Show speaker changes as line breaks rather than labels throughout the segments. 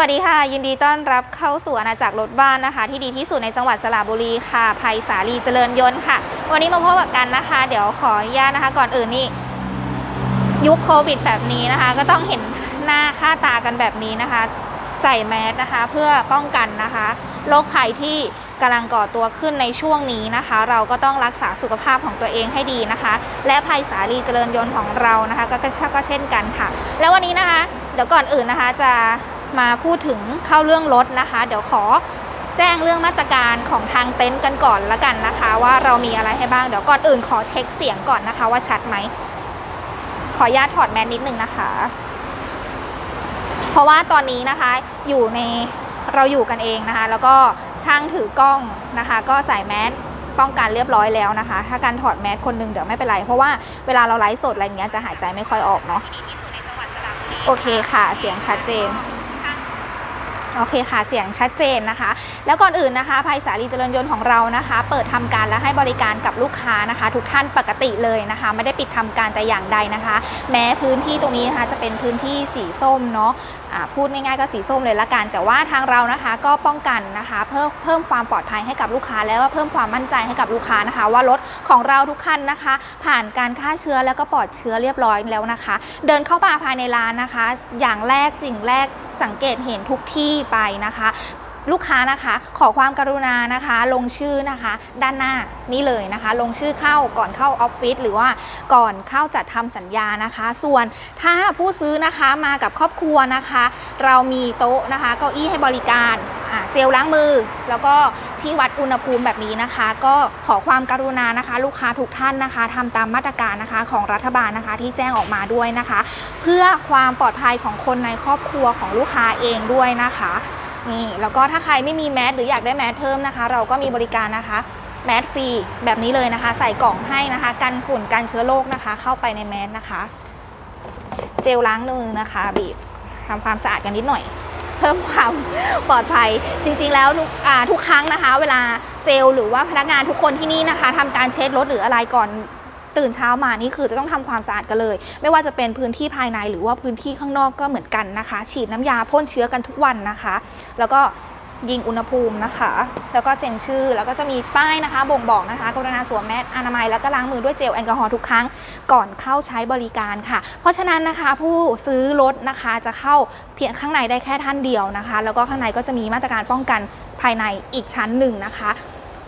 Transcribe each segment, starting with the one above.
วัสดีค่ะ ยินดีต้อนรับเข้าสู่อาณาจักรรถบ้านนะคะ ที่ดีที่สุดในจังหวัดสระบุรีค่ะภัยสาลีเจริญยนต์ค่ะ วันนี้มาพบกับกันนะคะ เดี๋ยวขออนุญาตนะคะ ก่อนอื่นนี่ยุคโควิดแบบนี้นะคะ ก็ต้องเห็นหน้าค่าตากันแบบนี้นะคะ ใส่แมสนะคะ เพื่อป้องกันนะคะโรคภัยที่กำลังก่อตัวขึ้นในช่วงนี้นะคะ เราก็ต้องรักษาสุขภาพของตัวเองให้ดีนะคะ และภัยสาลีเจริญยนต์ของเรานะคะกก็เช่นกันค่ะ แล้ววันนี้นะคะ เดี๋ยวก่อนอื่นนะคะจะ มาพูดถึงเข้าเรื่องรถนะคะ เดี๋ยวขอแจ้งเรื่องมาตรการของทางเต็นท์กันก่อนละกันนะคะ ว่าเรามีอะไรให้บ้างเดี๋ยวก่อนอื่นขอเช็คเสียงก่อนนะคะ ว่าชัดไหมขออนุญาตถอดแมสนิดนึงนะคะ เพราะว่าตอนนี้นะคะอยู่ในเราอยู่กันเองนะคะ แล้วก็ช่างถือกล้องนะคะ ก็ใส่แมสป้องกันเรียบร้อยแล้วนะคะ ถ้าการถอดแมสคนนึงเดี๋ยวไม่เป็นไร เพราะว่าเวลาเราไลฟ์สดอะไรเงี้ยจะหายใจไม่ค่อยออกเนาะโอเคค่ะ เสียงชัดเจน โอเคค่ะเสียงชัดเจนนะคะ แล้วก่อนอื่นนะคะภัยสาลีเจริญยนต์ของเรานะคะ เปิดทำการและให้บริการกับลูกค้านะคะ ทุกท่านปกติเลยนะคะ ไม่ได้ปิดทำการแต่อย่างใดนะคะ แม้พื้นที่ตรงนี้นะคะจะเป็นพื้นที่สีส้มเนาะพูดง่ายๆก็สีส้มเลยละกัน แต่ว่าทางเรานะคะก็ป้องกันนะคะ เพิ่มเพิ่มความปลอดภัยให้กับลูกค้าแล้วก็เพิ่มความมั่นใจให้กับลูกค้านะคะ ว่ารถของเราทุกคันนะคะ ผ่านการฆ่าเชื้อแล้วก็ปลอดเชื้อเรียบร้อยแล้วนะคะ เดินเข้ามาภายในร้านนะคะ อย่างแรกสิ่งแรก สังเกตเห็นทุกที่ไปนะคะ ลูกค้านะคะ ขอความกรุณานะคะ ลงชื่อนะคะ ด้านหน้านี่เลยนะคะ ลงชื่อเข้าก่อนเข้าออฟฟิศหรือว่าก่อนเข้าจัดทำสัญญานะคะ ส่วนถ้าผู้ซื้อนะคะมากับครอบครัวนะคะ เรามีโต๊ะนะคะ เก้าอี้ให้บริการเจลล้างมือแล้วก็ ที่วัดอุณหภูมิแบบนี้นะคะ ก็ขอความกรุณานะคะ ลูกค้าทุกท่านนะคะทำตามมาตรการนะคะของรัฐบาลนะคะที่แจ้งออกมาด้วยนะคะ เพื่อความปลอดภัยของคนในครอบครัวของลูกค้าเองด้วยนะคะนี่แล้วก็ถ้าใครไม่มีแมสหรืออยากได้แมสเพิ่มนะคะ เราก็มีบริการนะคะแมสฟรีแบบนี้เลยนะคะ ใส่กล่องให้นะคะ กันฝุ่นกันเชื้อโรคนะคะ เข้าไปในแมสนะคะ เจลล้างมือนะคะ บีบทำความสะอาดกันนิดหน่อย เพิ่มความปลอดภัย จริง ๆ แล้วทุกทุกครั้งนะคะ เวลาเซลล์หรือว่าพนักงานทุกคนที่นี่นะคะทำการเช็ดรถหรืออะไรก่อนตื่นเช้ามานี่คือจะต้องทำความสะอาดกันเลย ไม่ว่าจะเป็นพื้นที่ภายในหรือว่าพื้นที่ข้างนอกก็เหมือนกันนะคะ ฉีดน้ำยาพ่นเชื้อกันทุกวันนะคะ แล้วก็ ยิงอุณหภูมินะคะ แล้วก็เซ็นชื่อ แล้วก็จะมีป้ายนะคะ บ่งบอกนะคะ กรุณาสวมแมสอนามัย แล้วก็ล้างมือด้วยเจลแอลกอฮอล์ทุกครั้งก่อนเข้าใช้บริการค่ะ เพราะฉะนั้นนะคะผู้ซื้อรถนะคะจะเข้าเพียงข้างในได้แค่ท่านเดียวนะคะ แล้วก็ข้างในก็จะมีมาตรการป้องกันภายในอีกชั้นหนึ่งนะคะ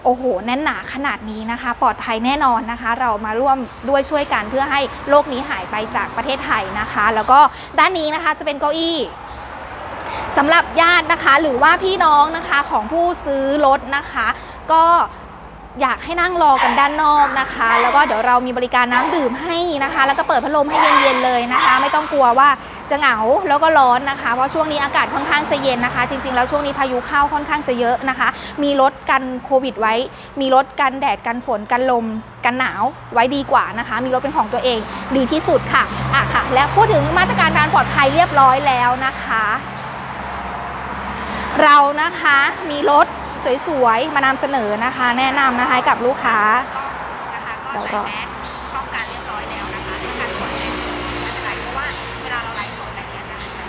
โอ้โห แน่นหนาขนาดนี้นะคะ ปลอดภัยแน่นอนนะคะ เรามาร่วมด้วยช่วยกันเพื่อให้โลกนี้หายไปจากประเทศไทยนะคะ แล้วก็ด้านนี้นะคะจะเป็นเก้าอี้ สำหรับญาตินะคะหรือว่าพี่น้องนะคะของผู้ซื้อรถนะคะ ก็อยากให้นั่งรอกันด้านนอกนะคะ แล้วก็เดี๋ยวเรามีบริการน้ำดื่มให้นะคะ แล้วก็เปิดพัดลมให้เย็นๆเลยนะคะ ไม่ต้องกลัวว่าจะเหงาแล้วก็ร้อนนะคะ เพราะช่วงนี้อากาศค่อนข้างจะเย็นนะคะ จริงๆแล้วช่วงนี้พายุเข้าค่อนข้างจะเยอะนะคะ มีรถกันโควิดไว้ มีรถกันแดดกันฝนกันลม กันหนาวไว้ดีกว่านะคะ มีรถเป็นของตัวเองดีที่สุดค่ะอะค่ะ และพูดถึงมาตรการการปลอดภัยเรียบร้อยแล้วนะคะ เรานะคะมีรถสวยๆมานำเสนอนะคะ แนะนำนะคะให้กับลูกค้าแล้วก็ป้องกันเรียบร้อยแล้วนะคะการกดไม่เป็นไรเพราะว่าเวลาเราไลฟ์สดอะไรเงี้ยจะหายใจ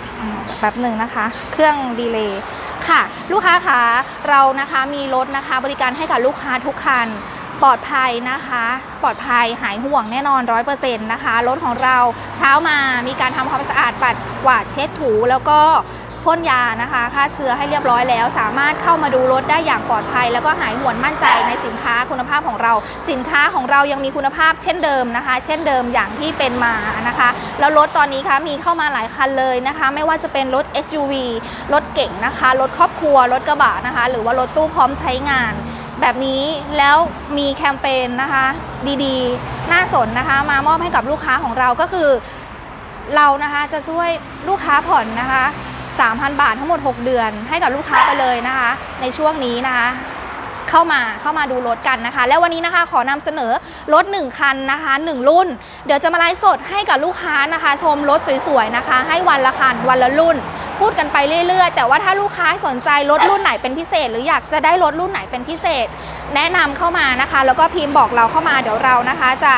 แป๊บหนึ่งนะคะ เครื่องดีเลย์ค่ะลูกค้าคะเรานะคะมีรถนะคะบริการให้กับลูกค้าทุกคันปลอดภัยนะคะ ปลอดภัยหายห่วงแน่นอนร้อยเปอร์เซ็นต์นะคะรถของเราเช้ามามีการทำความสะอาดปัดกวาดเช็ดถูแล้วก็ พ่นยานะคะฆ่าเชื้อให้เรียบร้อยแล้ว สามารถเข้ามาดูรถได้อย่างปลอดภัย แล้วก็หายห่วงมั่นใจในสินค้าคุณภาพของเรา สินค้าของเรายังมีคุณภาพเช่นเดิมนะคะ เช่นเดิมอย่างที่เป็นมานะคะ แล้วรถตอนนี้คะมีเข้ามาหลายคันเลยนะคะ ไม่ว่าจะเป็นรถ SUV รถเก่งนะคะ รถครอบครัว รถกระบะนะคะ หรือว่ารถตู้พร้อมใช้งาน แบบนี้แล้วมีแคมเปญนะคะ ดีๆ น่าสนนะคะ มามอบให้กับลูกค้าของเราก็คือ เรานะคะจะช่วยลูกค้าผ่อนนะคะ 3,000 บาททั้งหมด 6 เดือน ให้กับลูกค้าไปเลยนะคะ ในช่วงนี้นะคะ เข้ามาเข้ามาดูรถกันนะคะ แล้ววันนี้นะคะขอนำเสนอรถ 1 คันนะคะ 1 รุ่น เดี๋ยวจะมาไลฟ์สดให้กับลูกค้านะคะ ชมรถสวยๆนะคะ ให้วันละคันวันละรุ่นพูดกันไปเรื่อยๆ แต่ว่าถ้าลูกค้าสนใจรถรุ่นไหนเป็นพิเศษ หรืออยากจะได้รถรุ่นไหนเป็นพิเศษ แนะนำเข้ามานะคะ แล้วก็พิมพ์บอกเราเข้ามาเดี๋ยวเรานะคะ จะ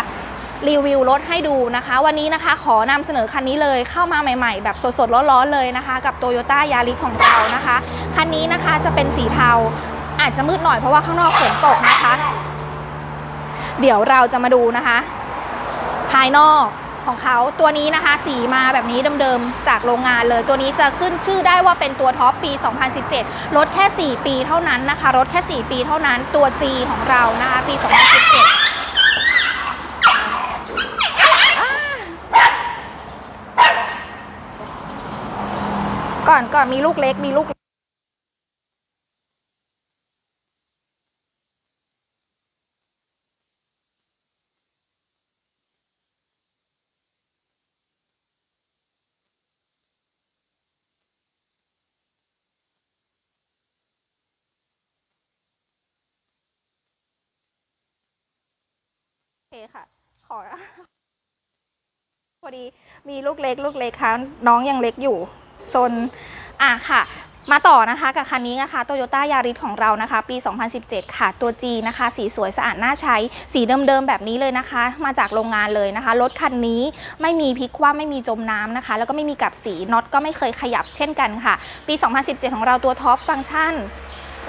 รีวิวรถให้ดูนะคะ วันนี้นะคะขอนำเสนอคันนี้เลยเข้ามาใหม่ๆ แบบสดๆร้อนๆเลยนะคะ กับ t o y ยต้ายาริสของเรานะคะ คันนี้นะคะจะเป็นสีเทาอาจจะมืดหน่อยเพราะว่าข้างนอกฝนตกนะคะ เดี๋ยวเราจะมาดูนะคะ ภายนอกของเขาตัวนี้นะคะสีมาแบบนี้เดิมๆจากโรงงานเลย ตัวนี้จะขึ้นชื่อได้ว่าเป็นตัวท็อปปี 2017 รถแค่ 4 ปีเท่านั้นนะคะ รถแค่ 4 ปีเท่านั้นตัว G ของเรานะคะปี 2017 ก่อนก่อนมีลูกเล็กมีลูกโอเคค่ะ ขอ พอดีมีลูกเล็ก ลูกเล็กค่ะน้องยังเล็กอยู่ ซนอะค่ะ มาต่อนะคะกับคันนี้นะคะโตโยต้ายาริสของเรานะคะ ปี 2017 ค่ะ ตัว G นะคะ สีสวยสะอาดน่าใช้ สีเดิมๆแบบนี้เลยนะคะ มาจากโรงงานเลยนะคะ รถคันนี้ไม่มีพลิกคว่ำไม่มีจมน้ำนะคะ แล้วก็ไม่มีกับสีน็อตก็ไม่เคยขยับเช่นกันค่ะ ปี 2017 ของเราตัวท็อปฟังก์ชัน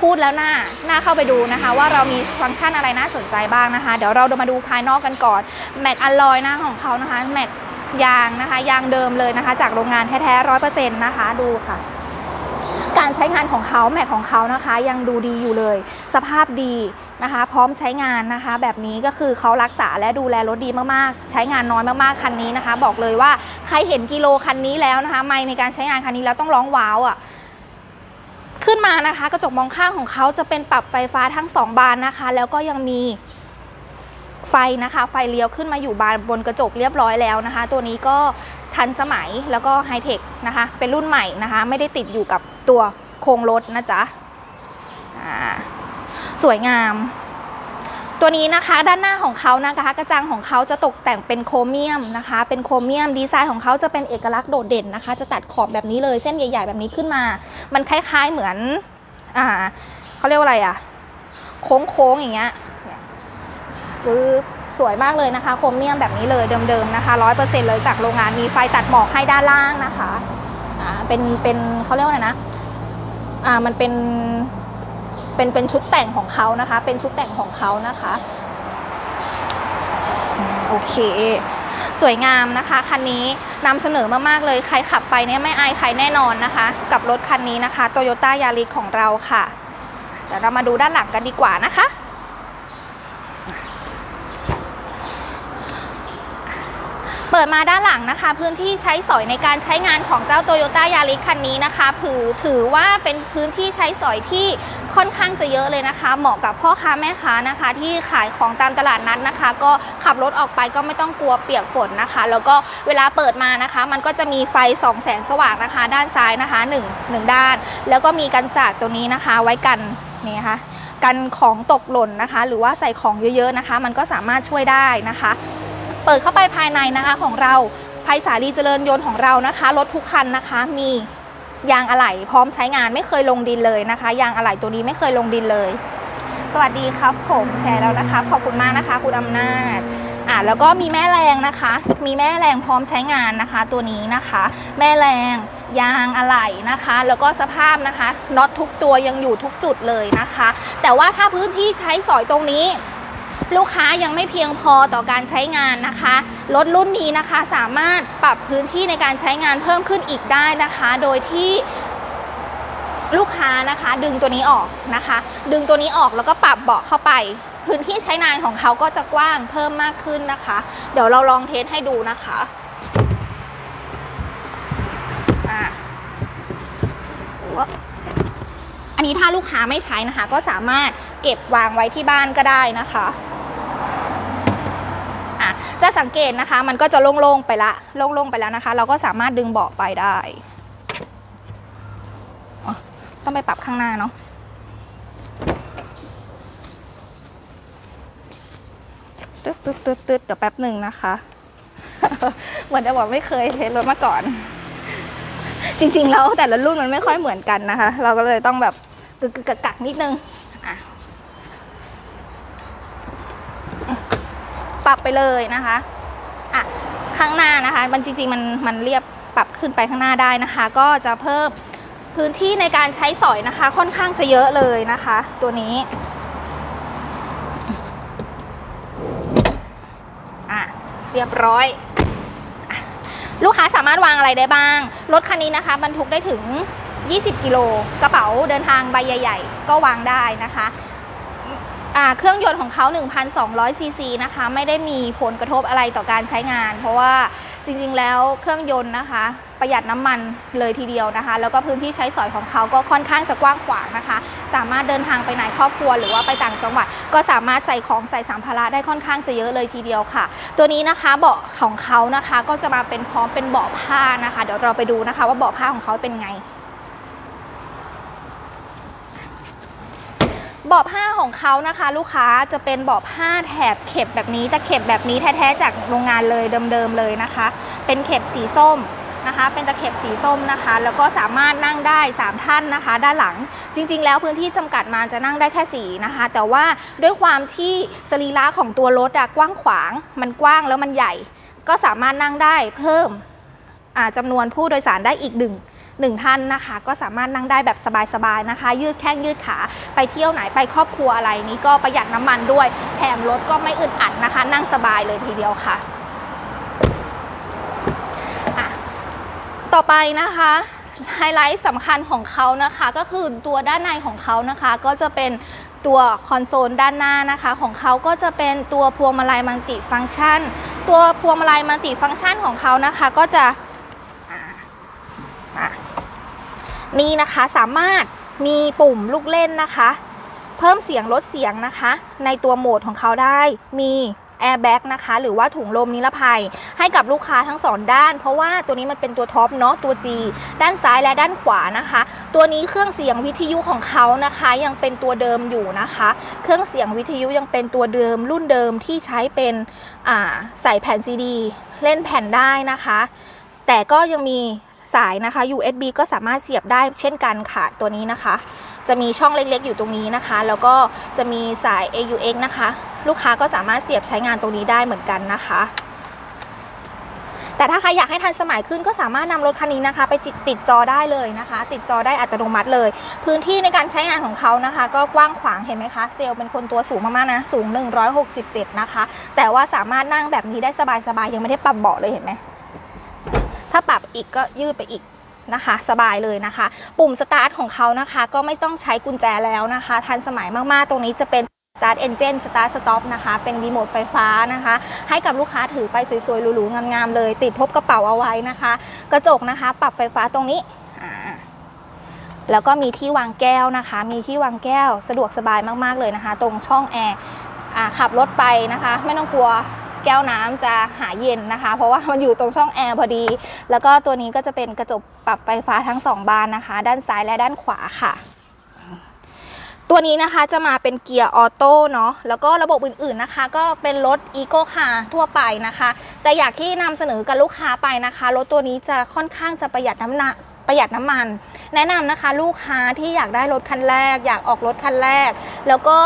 พูดแล้วหน่าหน่าเข้าไปดูนะคะ ว่าเรามีฟังก์ชันอะไรน่าสนใจบ้างนะคะ เดี๋ยวเรามาดูภายนอกกันก่อนแม็กอลลอยหน้าของเขานะคะแม็ก ยางนะคะ ยางเดิมเลยนะคะ จากโรงงานแท้ๆร้อยเปอร์เซ็นต์นะคะดูค่ะ การใช้งานของเขาแม็กของเขานะคะ ยังดูดีอยู่เลย สภาพดีนะคะ พร้อมใช้งานนะคะ แบบนี้ก็คือเขารักษาและดูแลรถดีมากๆ ใช้งานน้อยมากๆคันนี้นะคะ บอกเลยว่าใครเห็นกิโลคันนี้แล้วนะคะ ไม่ในการใช้งานคันนี้แล้วต้องร้องว้าวอะขึ้นมานะคะ กระจกมองข้างของเขาจะเป็นปรับไฟฟ้าทั้งสองบานนะคะ แล้วก็ยังมี ไฟนะคะ ไฟเลี้ยวขึ้นมาอยู่บานบนกระจกเรียบร้อยแล้วนะคะ ตัวนี้ก็ทันสมัยแล้วก็ไฮเทคนะคะ เป็นรุ่นใหม่นะคะ ไม่ได้ติดอยู่กับตัวโครงรถนะจ๊ะสวยงาม ตัวนี้นะคะด้านหน้าของเขานะคะกระจังของเขาจะตกแต่งเป็นโครเมียมนะคะ เป็นโครเมียมดีไซน์ของเขาจะเป็นเอกลักษณ์โดดเด่นนะคะ จะตัดขอบแบบนี้เลยเส้นใหญ่ ๆ แบบนี้ขึ้นมา มันคล้ายๆเหมือนอ่าเขาเรียกว่าอะไรอะ โค้งๆอย่างเงี้ย เนี่ยคือสวยมากเลยนะคะโครเมียมแบบนี้เลยเดิมๆนะคะร้อยเปอร์เซ็นต์เลยจากโรงงานมีไฟตัดหมอกให้ด้านล่างนะคะอ่าเป็นเป็นเขาเรียกว่าอะไรนะอ่ามันเป็นเป็นเป็นชุดแต่งของเขานะคะ เป็นชุดแต่งของเขานะคะโอเค สวยงามนะคะคันนี้นำเสนอมากๆเลยใครขับไปเนี่ยไม่อายใครแน่นอนนะคะ กับรถคันนี้นะคะโตโยต้ายาริสของเราค่ะเดี๋ยวเรามาดูด้านหลังกันดีกว่านะคะ เปิดมาด้านหลังนะคะ พื้นที่ใช้สอยในการใช้งานของเจ้า Toyota Yaris คันนี้นะคะถือถือว่าเป็นพื้นที่ใช้สอยที่ค่อนข้างจะเยอะเลยนะคะ เหมาะกับพ่อค้าแม่ค้านะคะ ที่ขายของตามตลาดนัดนะคะ ก็ขับรถออกไปก็ไม่ต้องกลัวเปียกฝนนะคะ แล้วก็เวลาเปิดมานะคะ มันก็จะมีไฟส่องแสงสว่างนะคะ ด้านซ้ายนะคะ1 1ด้าน แล้วก็มีกันศาสตร์ตัวนี้นะคะ ไว้กันนี่นะคะกันของตกหล่นนะคะ หรือว่าใส่ของเยอะๆนะคะ มันก็สามารถช่วยได้นะคะ เปิดเข้าไปภายในนะคะของเราภัยสาลีเจริญยนต์ของเรานะคะ รถทุกคันนะคะ มียางอะไหล่พร้อมใช้งานไม่เคยลงดินเลยนะคะ ยางอะไหล่ตัวนี้ไม่เคยลงดินเลย สวัสดีครับผมแชร์แล้วนะคะ ขอบคุณมากนะคะคุณอำนาจอ่าแล้วก็มีแม่แรงนะคะ มีแม่แรงพร้อมใช้งานนะคะ ตัวนี้นะคะ แม่แรงยางอะไหล่นะคะ แล้วก็สภาพนะคะน็อตทุกตัวยังอยู่ทุกจุดเลยนะคะ แต่ว่าถ้าพื้นที่ใช้สอยตรงนี้ ลูกค้ายังไม่เพียงพอต่อการใช้งานนะคะ รถรุ่นนี้นะคะสามารถปรับพื้นที่ในการใช้งานเพิ่มขึ้นอีกได้นะคะ โดยที่ลูกค้านะคะ ดึงตัวนี้ออกนะคะ ดึงตัวนี้ออกแล้วก็ปรับเบาะเข้าไป พื้นที่ใช้งานของเขาก็จะกว้างเพิ่มมากขึ้นนะคะ เดี๋ยวเราลองเทสให้ดูนะคะอะอั นนี้ถ้าลูกค้าไม่ใช้นะคะ ก็สามารถเก็บวางไว้ที่บ้านก็ได้นะคะอะจะสังเกตนะคะ มันก็จะโล่งๆไปละโล่งๆไปแล้วนะคะ เราก็สามารถดึงเบาะไปได้ต้องไปปรับข้างหน้าเนาะตึ๊ดตึ๊ดตึ๊ดตึ๊ดเดี๋ยวแป๊บหนึ่งนะคะ เหมือนจะบอกไม่เคยเทสรถมาก่อน จริงๆแล้วแต่ละรุ่นมันไม่ค่อยเหมือนกันนะคะ เราก็เลยต้องแบบ กึกกักนิดนึงอะปรับไปเลยนะคะข้างหน้านะคะ มันจริงๆมันมันเรียบปรับขึ้นไปข้างหน้าได้นะคะ ก็จะเพิ่มพื้นที่ในการใช้สอยนะคะ ค่อนข้างจะเยอะเลยนะคะ ตัวนี้อะเรียบร้อยอลูกค้าสามารถวางอะไรได้บ้าง รถคันนี้นะคะบรรทุกได้ถึง 20 กิโล กระเป๋าเดินทางใบใหญ่ ๆ ก็วางได้นะคะเครื่องยนต์ของเขา 1,200 ซีซีนะคะ ไม่ได้มีผลกระทบอะไรต่อการใช้งาน เพราะว่าจริงๆ แล้วเครื่องยนต์นะคะ ประหยัดน้ำมันเลยทีเดียวนะคะ แล้วก็พื้นที่ใช้สอยของเขาก็ค่อนข้างจะกว้างขวางนะคะ สามารถเดินทางไปไหนครอบครัวหรือว่าไปต่างจังหวัด ก็สามารถใส่ของใส่สัมภาระได้ค่อนข้างจะเยอะเลยทีเดียวค่ะ ตัวนี้นะคะเบาะของเขานะคะก็จะมาเป็นพร้อมเป็นเบาะผ้านะคะ เดี๋ยวเราไปดูนะคะ ว่าเบาะผ้าของเขาเป็นไง บาะผ้าของเขานะคะ ลูกค้าจะเป็นเบาะผ้าแถบเข็บแบบนี้แต่เข็บแบบนี้แท้ๆจากโรงงานเลยเดิมๆเลยนะคะ เป็นเข็บสีส้มนะคะ เป็นตะเข็บสีส้มนะคะ แล้วก็สามารถนั่งได้ 3 ท่านนะคะ ด้านหลังจริง ๆ แล้วพื้นที่จำกัดมาจะนั่งได้แค่สีนะคะ แต่ว่าด้วยความที่สรีระของตัวรถอะกว้างขวาง มันกว้างแล้วมันใหญ่ ก็สามารถนั่งได้เพิ่มอ่าจำนวนผู้โดยสารได้อีกหนึ่ง หนึ่งท่านนะคะ ก็สามารถนั่งได้แบบสบายๆนะคะ ยืดแข้งยืดขาไปเที่ยวไหนไปครอบครัวอะไรนี้ก็ประหยัดน้ำมันด้วยแถมรถก็ไม่อึดอัดนะคะ นั่งสบายเลยทีเดียวค่ะอะต่อไปนะคะไฮไลท์สำคัญของเขานะคะก็คือตัวด้านในของเขานะคะ ก็จะเป็นตัวคอนโซลด้านหน้านะคะ ของเขาก็จะเป็นตัวพวงมาลัยมัลติฟังก์ชัน ตัวพวงมาลัยมัลติฟังก์ชันของเขานะคะ ก็จะอ่าอะ นี่นะคะสามารถมีปุ่มลูกเล่นนะคะ เพิ่มเสียงลดเสียงนะคะ ในตัวโหมดของเขาได้มีแอร์แบ็กนะคะหรือว่าถุงลมนิรภัย ให้กับลูกค้าทั้งสองด้าน เพราะว่าตัวนี้มันเป็นตัวท็อปเนาะตัว G ด้านซ้ายและด้านขวานะคะ ตัวนี้เครื่องเสียงวิทยุของเขานะคะ ยังเป็นตัวเดิมอยู่นะคะ เครื่องเสียงวิทยุยังเป็นตัวเดิม รุ่นเดิมที่ใช้เป็นใส่แผ่นซีดี เล่นแผ่นได้นะคะ แต่ก็ยังมี สายนะคะ USB ก็สามารถเสียบได้เช่นกันค่ะตัวนี้นะคะ จะมีช่องเล็กๆอยู่ตรงนี้นะคะ แล้วก็จะมีสาย AUX นะคะ ลูกค้าก็สามารถเสียบใช้งานตรงนี้ได้เหมือนกันนะคะ แต่ถ้าใครอยากให้ทันสมัยขึ้นก็สามารถนำรถคันนี้นะคะ ไปติดติดจอได้เลยนะคะ ติดจอได้อัตโนมัติเลย พื้นที่ในการใช้งานของเขานะคะ ก็กว้างขวางเห็นไหมคะเซลเป็นคนตัวสูงมากๆนะสูง 167 นะคะ แต่ว่าสามารถนั่งแบบนี้ได้สบายๆยังไม่ได้ปรับเบาะเลยเห็นไหม ถ้าปรับอีกก็ยืดไปอีกนะคะ สบายเลยนะคะ ปุ่มสตาร์ทของเขานะคะ ก็ไม่ต้องใช้กุญแจแล้วนะคะ ทันสมัยมากๆ ตรงนี้จะเป็น Start Engine Start Stop นะคะ เป็นรีโมทไฟฟ้านะคะ ให้กับลูกค้าถือไปสวยๆหรูๆงามๆเลย ติดทบกระเป๋าเอาไว้นะคะ กระจกนะคะ ปรับไฟฟ้าตรงนี้แล้วก็มีที่วางแก้วนะคะ มีที่วางแก้วสะดวกสบายมากๆเลยนะคะ ตรงช่องแอร์ขับรถไปนะคะ ไม่ต้องกลัว แก้วน้ำจะหาเย็นนะคะ เพราะว่ามันอยู่ตรงช่องแอร์พอดี แล้วก็ตัวนี้ก็จะเป็นกระจกปรับไฟฟ้าทั้งสองบานนะคะ ด้านซ้ายและด้านขวาค่ะ ตัวนี้นะคะจะมาเป็นเกียร์ออโต้เนาะแล้วก็ระบบอื่นๆนะคะ ก็เป็นรถอีโก้คาร์ทั่วไปนะคะ แต่อยากที่นำเสนอกับลูกค้าไปนะคะรถตัวนี้จะค่อนข้างจะประหยัดน้ำหนักประหยัดน้ำมัน แนะนำนะคะลูกค้าที่อยากได้รถคันแรก อยากออกรถคันแรก แล้วก็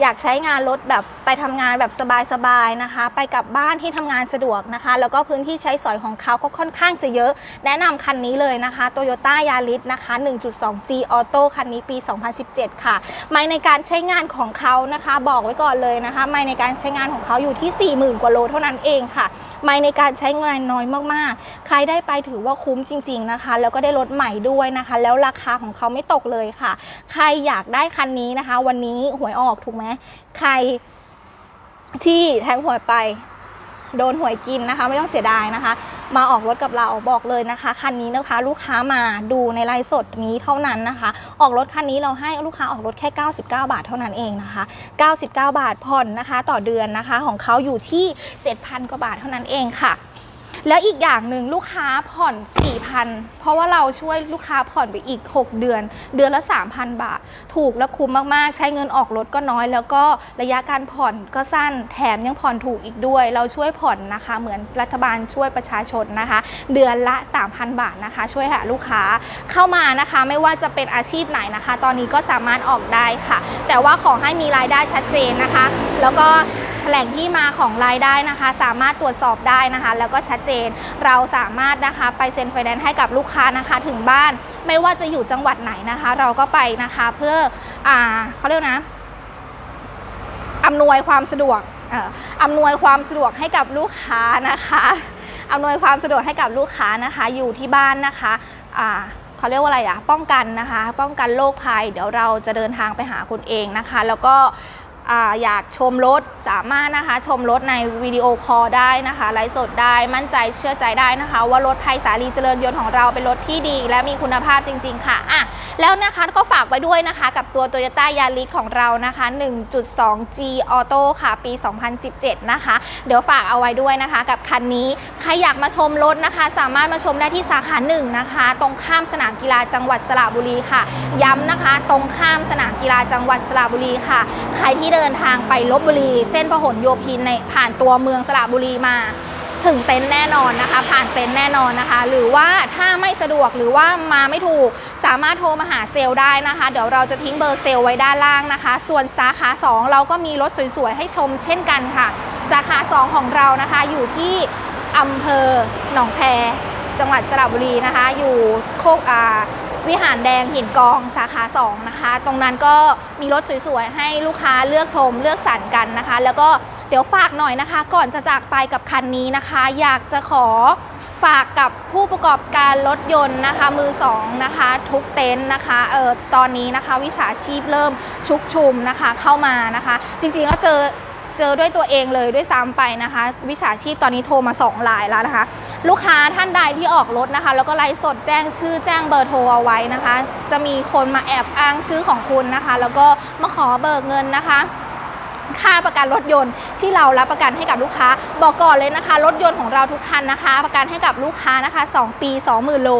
อยากใช้งานรถแบบไปทำงานแบบสบายๆนะคะ ไปกลับบ้านที่ทำงานสะดวกนะคะ แล้วก็พื้นที่ใช้สอยของเขาก็ค่อนข้างจะเยอะ แนะนำคันนี้เลยนะคะ Toyota Yaris นะคะ 1.2G Auto คันนี้ปี 2017 ค่ะ ไมล์ในการใช้งานของเขานะคะ บอกไว้ก่อนเลยนะคะ ไมล์ในการใช้งานของเขาอยู่ที่ 40,000 กว่าโลเท่านั้นเองค่ะ ไมล์ในการใช้งานน้อยมากๆ ใครได้ไปถือว่าคุ้มจริง ๆนะคะ แล้วก็ได้รถใหม่ด้วยนะคะแล้วแล้วราคาของเขาไม่ตกเลยค่ะ ใครอยากได้คันนี้นะคะ วันนี้หวยออกถูกไหมใครที่แทงหวยไปโดนหวยกินนะคะ ไม่ต้องเสียดายนะคะ มาออกรถกับเราบอกเลยนะคะคันนี้นะคะ ลูกค้ามาดูในไลฟ์สดนี้เท่านั้นนะคะ ออกรถคันนี้เราให้ลูกค้าออกรถแค่ 99 บาทเท่านั้นเองนะคะ 99 บาทผ่อนนะคะ ต่อเดือนนะคะ ของเขาอยู่ที่ 7,000 กว่าบาทเท่านั้นเองค่ะ แล้วอีกอย่างหนึ่งลูกค้าผ่อน 4,000 เพราะว่าเราช่วยลูกค้าผ่อนไปอีก 6 เดือน เดือนละ 3,000 บาท ถูกและคุ้มมาก ๆ ใช้เงินออกรถก็น้อย แล้วก็ระยะการผ่อนก็สั้น แถมยังผ่อนถูกอีกด้วย เราช่วยผ่อนนะคะ เหมือนรัฐบาลช่วยประชาชนนะคะ เดือนละ 3,000 บาทนะคะ ช่วยหาลูกค้าเข้ามานะคะ ไม่ว่าจะเป็นอาชีพไหนนะคะ ตอนนี้ก็สามารถออกได้ค่ะ แต่ว่าขอให้มีรายได้ชัดเจนนะคะ แล้วก็ แหล่งที่มาของรายได้นะคะ สามารถตรวจสอบได้นะคะ แล้วก็ชัดเจนเราสามารถนะคะไปเซ็นไฟแนนซ์ให้กับลูกค้านะคะถึงบ้าน ไม่ว่าจะอยู่จังหวัดไหนนะคะ เราก็ไปนะคะเพื่ออเขาเรียกนะอำนวยความสะดวกอำนวยความสะดวกให้กับลูกค้านะคะอำนวยความสะดวกให้กับลูกค้านะคะ อยู่ที่บ้านนะคะเขาเรียกว่าอะไรอะป้องกันนะคะ ป้องกันโรคภัย เดี๋ยวเราจะเดินทางไปหาคุณเองนะคะ แล้วก็ อยากชมรถสามารถนะคะชมรถในวิดีโอคอลได้นะคะไลฟ์สดได้มั่นใจเชื่อใจได้นะคะ ว่ารถไทยสาลีเจริญยนต์ของเราเป็นรถที่ดี และมีคุณภาพจริง ๆ ค่ะอะแล้วนะคะก็ฝากไว้ด้วยนะคะ กับตัว Toyota Yaris ของเรานะคะ 1.2G Auto ค่ะ ปี 2017 นะคะ เดี๋ยวฝากเอาไว้ด้วยนะคะ กับคันนี้ใครอยากมาชมรถนะคะ สามารถมาชมได้ที่สาขาหนึ่งนะคะ ตรงข้ามสนามกีฬาจังหวัดสระบุรีค่ะ ย้ำนะคะ ตรงข้ามสนามกีฬาจังหวัดสระบุรีค่ะใครที่เดินทางไปลบบุรี เส้นพหลโยธินในผ่านตัวเมืองสระบุรีมา ถึงเต็นท์แน่นอนนะคะ ผ่านเต็นท์แน่นอนนะคะ หรือว่าถ้าไม่สะดวกหรือว่ามาไม่ถูกสามารถโทรมาหาเซลได้นะคะ เดี๋ยวเราจะทิ้งเบอร์เซลไว้ด้านล่างนะคะ ส่วนสาขา 2 เราก็มีรถสวยๆ ให้ชมเช่นกันค่ะ สาขา 2 ของเรานะคะอยู่ที่อำเภอหนองแคจังหวัดสระบุรีนะคะ อยู่โคกอา วิหารแดงหินกองสาขา2นะคะ ตรงนั้นก็มีรถสวยๆ ให้ลูกค้าเลือกชมเลือกสรรกันนะคะ แล้วก็เดี๋ยวฝากหน่อยนะคะ ก่อนจะจากไปกับคันนี้นะคะ อยากจะขอฝากกับผู้ประกอบการรถยนต์นะคะ มือสองนะคะ ทุกเต็นท์นะคะเออตอนนี้นะคะ วิชาชีพเริ่มชุกชุมนะคะเข้ามานะคะ จริงๆแล้วเจอเจอด้วยตัวเองเลยด้วยซ้ำไปนะคะ วิชาชีพตอนนี้โทรมา2ลายแล้วนะคะ ลูกค้าท่านใดที่ออกรถนะคะ แล้วก็ไลฟ์สดแจ้งชื่อแจ้งเบอร์โทรเอาไว้นะคะ จะมีคนมาแอบอ้างชื่อของคุณนะคะ แล้วก็มาขอเบิกเงินนะคะ ค่าประกันรถยนต์ที่เรารับประกันให้กับลูกค้า บอกก่อนเลยนะคะ รถยนต์ของเราทุกคันนะคะ ประกันให้กับลูกค้านะคะ 2 ปี 20,000 โล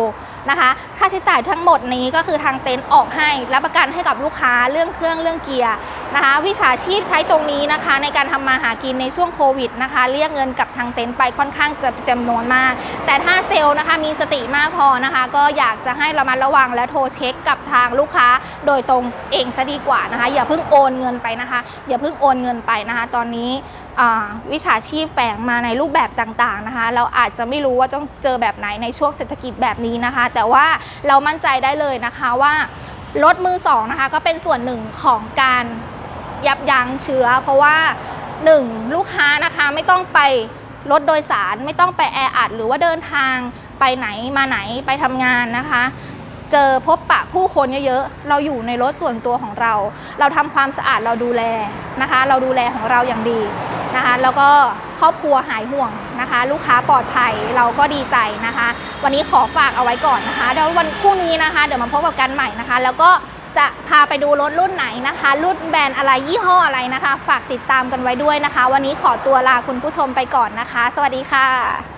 นะคะ ค่าใช้จ่ายทั้งหมดนี้ก็คือทางเต็นท์ออกให้รับประกันให้กับลูกค้าเรื่องเครื่องเรื่องเกียร์นะคะ วิชาชีพใช้ตรงนี้นะคะ ในการทำมาหากินในช่วงโควิดนะคะ เรียกเงินกับทางเต็นท์ไปค่อนข้างจะจำนวนมาก แต่ถ้าเซลล์นะคะมีสติมากพอนะคะ ก็อยากจะให้ระมัดระวังและโทรเช็คกับทางลูกค้า โดยตรงเองจะดีกว่านะคะ อย่าเพิ่งโอนเงินไปนะคะ อย่าเพิ่งโอนเงินไปนะคะ ตอนนี้ วิชาชีพแฝงมาในรูปแบบต่างๆนะคะ เราอาจจะไม่รู้ว่าต้องเจอแบบไหนในช่วงเศรษฐกิจแบบนี้นะคะ แต่ว่าเรามั่นใจได้เลยนะคะว่ารถมือสองนะคะก็เป็นส่วนหนึ่งของการยับยั้งเชื้อ เพราะว่าหนึ่งลูกค้านะคะไม่ต้องไปรถโดยสารไม่ต้องไปแออัดหรือว่าเดินทางไปไหนมาไหนไปทำงานนะคะ เจอพบปะผู้คนเยอะๆ เราอยู่ในรถส่วนตัวของเรา เราทำความสะอาดเราดูแลนะคะ เราดูแลของเราอย่างดี นะคะแล้วก็ครอบครัวหายห่วงนะคะ ลูกค้าปลอดภัยเราก็ดีใจนะคะ วันนี้ขอฝากเอาไว้ก่อนนะคะเดี๋ยววันพรุ่งนี้นะคะ เดี๋ยวมาพบกับกันใหม่นะคะ แล้วก็จะพาไปดูรถรุ่นไหนนะคะ รุ่นแบรนด์อะไรยี่ห้ออะไรนะคะ ฝากติดตามกันไว้ด้วยนะคะ วันนี้ขอตัวลาคุณผู้ชมไปก่อนนะคะ สวัสดีค่ะ